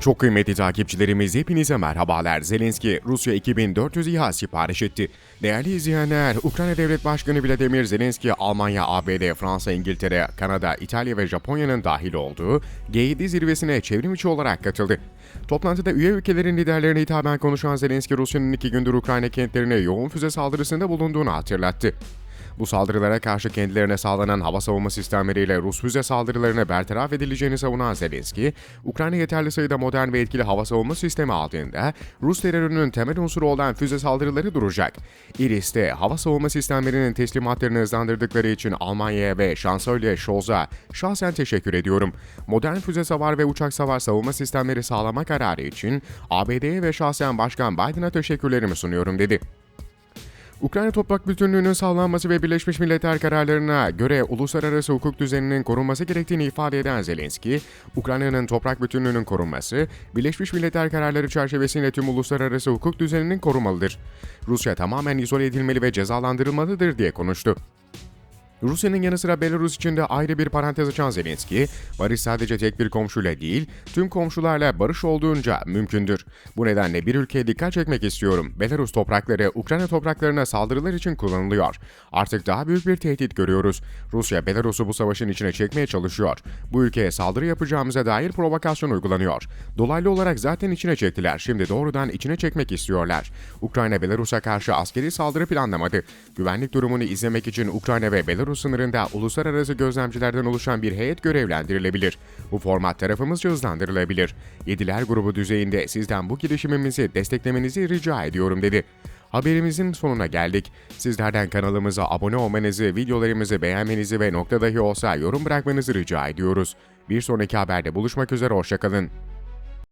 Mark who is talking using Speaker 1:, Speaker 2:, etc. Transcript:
Speaker 1: Çok kıymetli takipçilerimiz hepinize merhabalar. Zelenski Rusya 2400 İHA sipariş etti. Değerli izleyenler, Ukrayna Devlet Başkanı Vladimir Zelenski, Almanya, ABD, Fransa, İngiltere, Kanada, İtalya ve Japonya'nın dahil olduğu G7 zirvesine çevrim içi olarak katıldı. Toplantıda üye ülkelerin liderlerine hitaben konuşan Zelenski, Rusya'nın iki gündür Ukrayna kentlerine yoğun füze saldırısında bulunduğunu hatırlattı. Bu saldırılara karşı kendilerine sağlanan hava savunma sistemleriyle Rus füze saldırılarını bertaraf edileceğini savunan Zelenski, Ukrayna yeterli sayıda modern ve etkili hava savunma sistemi aldığında Rus terörünün temel unsuru olan füze saldırıları duracak. Iris'te hava savunma sistemlerinin teslimatlarını hızlandırdıkları için Almanya'ya ve Şansölye Scholz'a şahsen teşekkür ediyorum. Modern füze savar ve uçak savar savunma sistemleri sağlama kararı için ABD'ye ve şahsen Başkan Biden'a teşekkürlerimi sunuyorum dedi. Ukrayna toprak bütünlüğünün sağlanması ve Birleşmiş Milletler kararlarına göre uluslararası hukuk düzeninin korunması gerektiğini ifade eden Zelenski, Ukrayna'nın toprak bütünlüğünün korunması, Birleşmiş Milletler kararları çerçevesinde tüm uluslararası hukuk düzeninin korunmalıdır. Rusya tamamen izole edilmeli ve cezalandırılmalıdır diye konuştu. Rusya'nın yanı sıra Belarus için de ayrı bir parantez açan Zelenski, barış sadece tek bir komşuyla değil, tüm komşularla barış olduğunca mümkündür. Bu nedenle bir ülkeye dikkat çekmek istiyorum. Belarus toprakları Ukrayna topraklarına saldırılar için kullanılıyor. Artık daha büyük bir tehdit görüyoruz. Rusya Belarus'u bu savaşın içine çekmeye çalışıyor. Bu ülkeye saldırı yapacağımıza dair provokasyon uygulanıyor. Dolaylı olarak zaten içine çektiler. Şimdi doğrudan içine çekmek istiyorlar. Ukrayna Belarus'a karşı askeri saldırı planlamadı. Güvenlik durumunu izlemek için Ukrayna ve Belarus sınırında uluslararası gözlemcilerden oluşan bir heyet görevlendirilebilir. Bu format tarafımızca hızlandırılabilir. Yediler grubu düzeyinde sizden bu girişimimizi desteklemenizi rica ediyorum dedi. Haberimizin sonuna geldik. Sizlerden kanalımıza abone olmanızı, videolarımızı beğenmenizi ve nokta dahi olsa yorum bırakmanızı rica ediyoruz. Bir sonraki haberde buluşmak üzere, hoşçakalın.